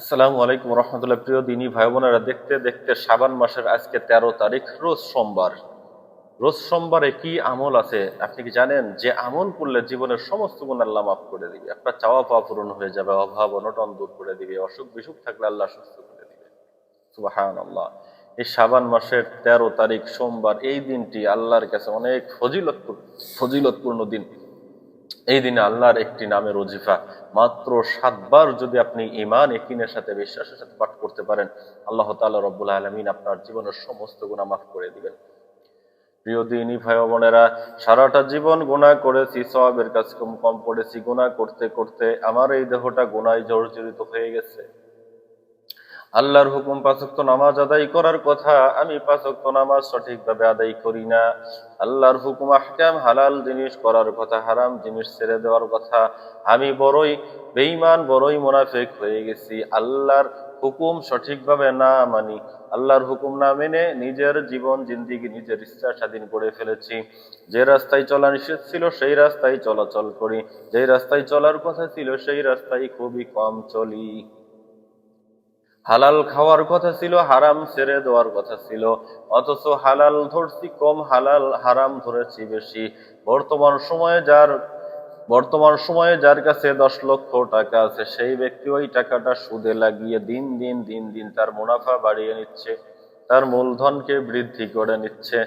আসসালামু আলাইকুম রহমতুল্লাহ। প্রিয় দিনী ভাই বোনেরা, দেখতে দেখতে সাবান মাসের আজকে তেরো তারিখ, রোজ সোমবার। রোজ সোমবারে কি আমল আছে? আপনি কি জানেন? যে আমল করলে জীবনের সমস্ত গুণ আল্লাহ মাফ করে দিবে। আপনার চাওয়া পাওয়া পূরণ হয়ে যাবে, অভাব, অনটন দূর করে দিবে, অসুখ বিসুখ থাকলে আল্লাহ সুস্থ করে দিবে। সুবাহান আল্লাহ এই সাবান মাসের তেরো তারিখ, সোমবার, এই দিনটি আল্লাহর কাছে অনেক ফজিলত ফজিলতপূর্ণ দিন। এই দিনে আল্লাহর একটি নামের রজিফা মাত্র সাতবার যদি আপনি ইমান একিনের সাথে, বিশ্বাসের সাথে পাঠ করতে পারেন, আল্লাহ তাআলা রব্বুল আলমিন আপনার জীবনের সমস্ত গুণা মাফ করে দিবেন। প্রিয় দিনী ভাই বোনেরা, সারাটা জীবন গোনা করেছি সবের কাজ কম কম পড়েছি গোনা করতে করতে আমার এই দেহটা গোনায় জর্জরিত হয়ে গেছে। আল্লাহর হুকুম পাঁচক্ত নামাজ আদায় করার কথা, আমি পাঁচক্ত নামাজ সঠিকভাবে আদায় করি না। আল্লাহর হুকুম আহকাম, হালাল জিনিস করার কথা, হারাম জিনিস ছেড়ে দেওয়ার কথা। আমি বড়ই বেঈমান, বড়ই মোনাফেক হয়ে গেছি। আল্লাহর হুকুম সঠিকভাবে না মানি, আল্লাহর হুকুম না মেনে নিজের জীবন, জিন্দিগি, নিজের ইচ্ছা স্বাধীন করে ফেলেছি। যে রাস্তায় চলা নিষেধ ছিল, সেই রাস্তায় চলাচল করি। যে রাস্তায় চলার কথা ছিল, সেই রাস্তায় খুবই কম চলি। হালাল খাওয়ার কথা ছিল, হারাম ছেড়ে দেওয়ার কথা ছিল। অথচ হালাল ধরছি কম, হালাল হারাম ধরেছি বেশি। বর্তমান সময়ে যার, বর্তমান সময়ে যার কাছে দশ লক্ষ টাকা আছে, সেই ব্যক্তি ওই টাকাটা সুদে লাগিয়ে দিন দিন দিন দিন তার মুনাফা বাড়িয়ে নিচ্ছে। তার মূলধনকে বৃদ্ধি করে নিচ্ছে।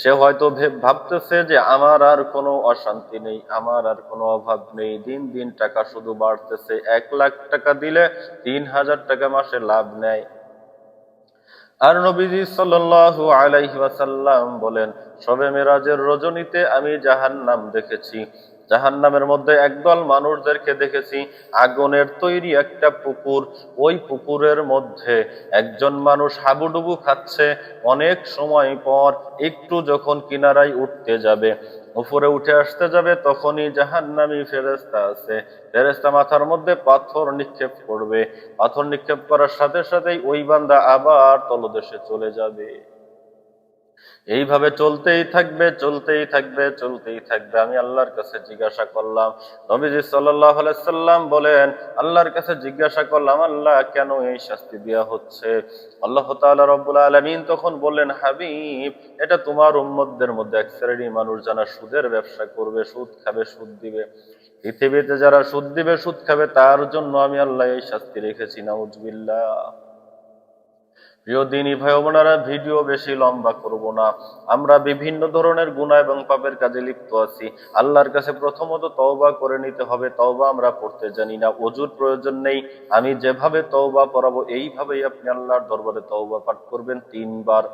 সে হয়তো ভাবতেছে যে আমার আর কোনো অশান্তি নেই, আমার আর কোনো অভাব নেই। দিন দিন টাকা শুধু বাড়তেছে। এক লাখ টাকা দিলে তিন হাজার টাকা মাসে লাভ নেয়। আর নবীজি সাল্লাল্লাহু আলাইহি ওয়াসাল্লাম বলেন, সবে মেরাজের রজনীতে আমি জাহান্নাম দেখেছি। জাহান্নামের মধ্যে একদল মানুষদেরকে দেখেছি, আগুনের তৈরি একটা পুকুর। ওই পুকুরের মধ্যে একজন মানুষ হাবুডুবু খাচ্ছে। অনেক সময় পর একটু যখন কিনারায় উঠতে যাবে, উপরে উঠে আসতে যাবে, তখনই জাহান্নামী ফেরেস্তা আছে। ফেরেস্তা মাথার মধ্যে পাথর নিক্ষেপ করবে। পাথর নিক্ষেপ করার সাথে সাথেই ওই বান্দা আবার তলদেশে চলে যাবে। এইভাবে চলতেই থাকবে চলতেই থাকবে চলতেই থাকবে। আমি আল্লাহর কাছে জিজ্ঞাসা করলাম, নবীজি সাল্লাহ সাল্লাম বলেন, আল্লাহর কাছে জিজ্ঞাসা করলাম, আল্লাহ কেন এই শাস্তি দেওয়া হচ্ছে? আল্লাহ তাআলা রব্বুল আলামিন তখন বললেন, হাবিব, এটা তোমার উম্মতদের মধ্যে এক শ্রেণি মানুষ যারা সুদের ব্যবসা করবে, সুদ খাবে, সুদ দিবে। পৃথিবীতে যারা সুদ দিবে, সুদ খাবে, তার জন্য আমি আল্লাহ এই শাস্তি রেখেছি, নাউজবিল্লাহ। প্রিয় দিনী ভাই বোনেরা ভিডিও বেশি লম্বা করব না। আমরা বিভিন্ন ধরনের গুনাহ এবং পাপের কাজে লিপ্ত আছি। আল্লাহর কাছে প্রথমত তওবা করে নিতে হবে। তওবা আমরা করতে জানি না। অজুর প্রয়োজন নেই। আমি যেভাবে তওবা পড়াবো এইভাবেই আপনি আল্লাহর দরবারে তওবা পাঠ করবেন তিনবার।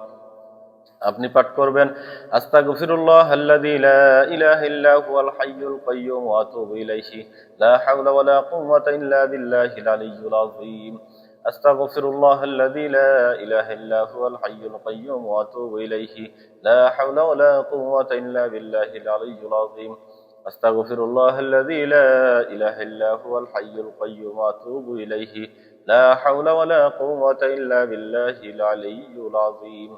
আপনি পাঠ করবেন, আস্তাগফিরুল্লাহ আল্লাযী লা ইলাহা ইল্লা হুয়াল হাইয়ুল কাইয়্যুম ওয়া আতুবু ইলাইহি। লা হাওলা ওয়া লা কুওয়াতা ইল্লা বিল্লাহিল আলিয়্যিল আযীম। أستغفر الله الذي لا إله إلا هو الحي القيوم وأتوب إليه لا حول ولا قوة إلا بالله العلي العظيم أستغفر الله الذي لا إله إلا هو الحي القيوم وأتوب إليه لا حول ولا قوة إلا بالله العلي العظيم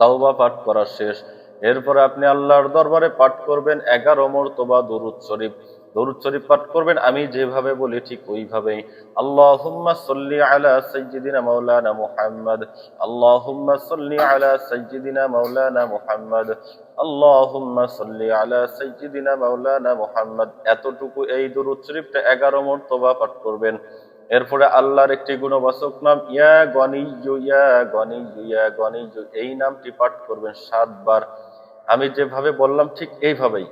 তাওবা পাঠ করা শেষ এরপরে আপনি আল্লাহর দরবারে পাঠ করবেন এগারো মর্তবা দুরুদ শরীফ দরুদ শরীফ পাঠ করবেন। আমি যেভাবে বলি ঠিক ওইভাবেই। আল্লাহুম্মা সাল্লি আলা সাইয়্যিদিনা মাওলানা মুহাম্মদ। আল্লাহুম্মা সাল্লি আলা সাইয়্যিদিনা মাওলানা মুহাম্মদ। আল্লাহুম্মা সাল্লি আলা সাইয়্যিদিনা মাওলানা মুহাম্মদ। এতটুকু এই দরুদ শরীফটা এগারো মর্তবা পাঠ করবেন। এরপরে আল্লাহর একটি গুণবাচক নাম, ইয়া গনিয়্যু ইয়া গনিয়্যু ইয়া গনিয়্যু। এই নামটি পাঠ করবেন সাতবার। আমি যেভাবে বললাম ঠিক এইভাবেই।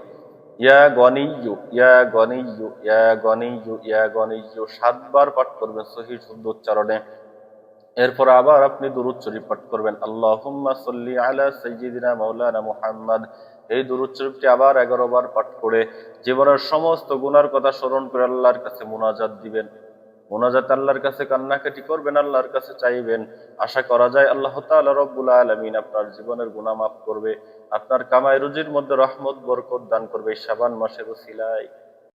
ইয়া গনিয়ু ইয়া গনিয়ু ইয়া গনিয়ু ইয়া গনিয়ু সাতবার পাঠ করবেন সহি শুদ্ধ উচ্চারণে। এরপর আবার আপনি দুরুদ শরীফ পাঠ করবেন। আল্লাহুম্মা সাল্লি আলা সাইয়্যিদিনা মাওলানা মুহাম্মদ। এই দুরুদ শরীফটি আবার এগারো বার পাঠ করে জীবনের সমস্ত গুনার কথা স্মরণ করে আল্লাহর কাছে মোনাজাত দিবেন। মোনাজাত আল্লাহর কাছে কান্নাকাটি করবেন, আল্লাহর কাছে চাইবেন। আশা করা যায় আল্লাহ তাআলা রব্বুল আলামিন আপনার জীবনের গুনাহ মাফ করবে, আপনার কামায় রুজির মধ্যে রহমত, বরকত দান করবে। শাবান মাসের উসিলায়